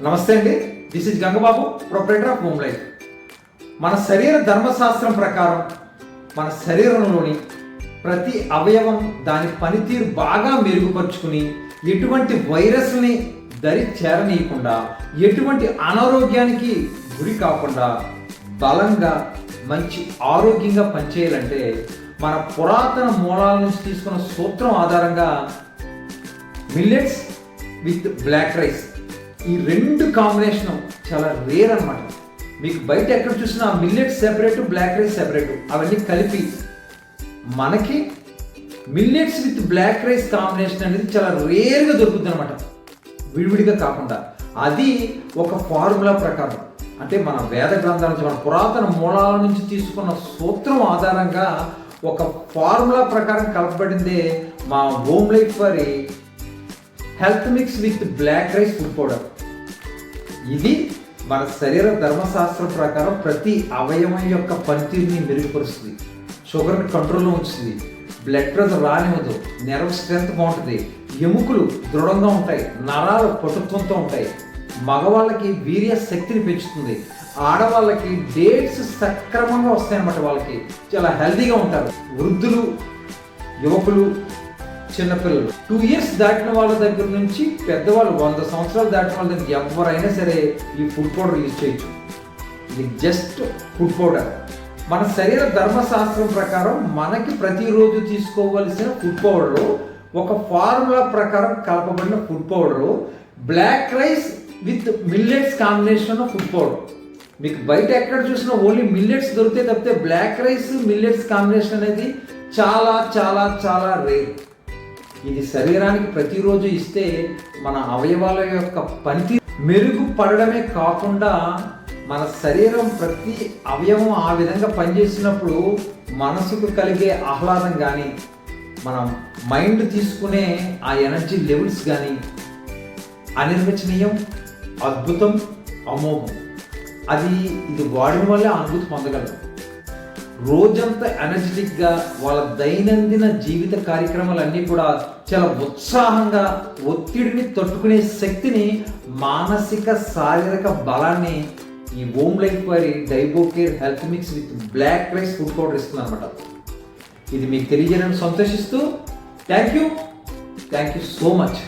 నమస్తే అండి. This is Gangababu proprietor of Home Life మన శరీర ధర్మశాస్త్రం ప్రకారం మన శరీరంలోని ప్రతి అవయవం దాని పనితీరు బాగా మెరుగుపరుచుకుని ఎటువంటి వైరస్ని దరి చేరనీయకుండా ఎటువంటి అనారోగ్యానికి గురి కాకుండా బలంగా మంచి ఆరోగ్యంగా పనిచేయాలంటే మన పురాతన మూలాల నుంచి తీసుకున్న సూత్రం ఆధారంగా మిల్లెట్స్ విత్ బ్లాక్ రైస్ ఈ రెండు కాంబినేషన్ చాలా రేర్ అన్నమాట. మీకు బయట ఎక్కడ చూసినా millet separate black rice separate అవన్నీ కలిపి మనకి millets with black rice combination అనేది చాలా రేర్గా దొరుకుతుంది అనమాట విడివిడిగా కాకుండా. అది ఒక ఫార్ములా ప్రకారం. అంటే మన వేద గ్రంథాల నుంచి మన పురాతన మూలాల నుంచి తీసుకున్న సూత్రం ఆధారంగా ఒక ఫార్ములా ప్రకారం కలపబడిందే మా హోమ్ లైఫ్ వారి health mix with black rice food powder. ఇది మన శరీర ధర్మశాస్త్రం ప్రకారం ప్రతి అవయవం యొక్క పనితీరుని మెరుగుపరుస్తుంది. షుగర్ని కంట్రోల్లో ఉంచుతుంది. బ్లడ్ ప్రెషర్ రానివ్వదు. నెర్వ్ స్ట్రెంత్ బాగుంటుంది. ఎముకలు దృఢంగా ఉంటాయి. నరాలు పటుత్వంతో ఉంటాయి. మగవాళ్ళకి వీర్య శక్తిని పెంచుతుంది. ఆడవాళ్ళకి డేట్స్ సక్రమంగా వస్తాయన్నమాట వాళ్ళకి. చాలా హెల్దీగా ఉంటారు. వృద్ధులు యువకులు చిన్నపిల్లలు. టూ ఇయర్స్ దాటిన వాళ్ళ దగ్గర నుంచి పెద్దవాళ్ళు వంద సంవత్సరాలు దాటిన వాళ్ళ దగ్గర ఎవరైనా సరే ఈ ఫుడ్ పౌడర్ యూజ్ చేయొచ్చు. ఇది జస్ట్ ఫుడ్ పౌడర్ మన శరీర ధర్మశాస్త్రం ప్రకారం మనకి ప్రతిరోజు తీసుకోవలసిన ఫుడ్ పౌడర్ ఒక ఫార్ములా ప్రకారం కలపబడిన food powder black rice with millets combination food powder మీకు బయట ఎక్కడ చూసినా ఓన్లీ మిల్లెట్స్ దొరికితే తప్పితే బ్లాక్ రైస్ మిల్లెట్స్ కాంబినేషన్ అనేది చాలా చాలా చాలా రేర్ ఇది శరీరానికి ప్రతిరోజు ఇస్తే మన అవయవాల యొక్క పనితీరు మెరుగుపడడమే కాకుండా మన శరీరం ప్రతి అవయవం ఆ విధంగా పనిచేసినప్పుడు మనసుకు కలిగే ఆహ్లాదం కానీ మనం మైండ్ తీసుకునే ఆ ఎనర్జీ లెవెల్స్ కానీ అనిర్వచనీయం అద్భుతం అమోఘం. అది ఇది వాడిన వల్లే అనుభూతి పొందగలం రోజంతా ఎనర్జెటిక్గా వాళ్ళ దైనందిన జీవిత కార్యక్రమాలన్నీ కూడా చాలా ఉత్సాహంగా ఒత్తిడిని తట్టుకునే శక్తిని మానసిక శారీరక బలాన్ని ఈ హోమ్ లైఫ్ వారి Diabocare health mix with black rice food powder ఇస్తుంది అనమాట ఇది మీకు తెలియజేయడానికి సంతోషిస్తూ thank you. Thank you so much.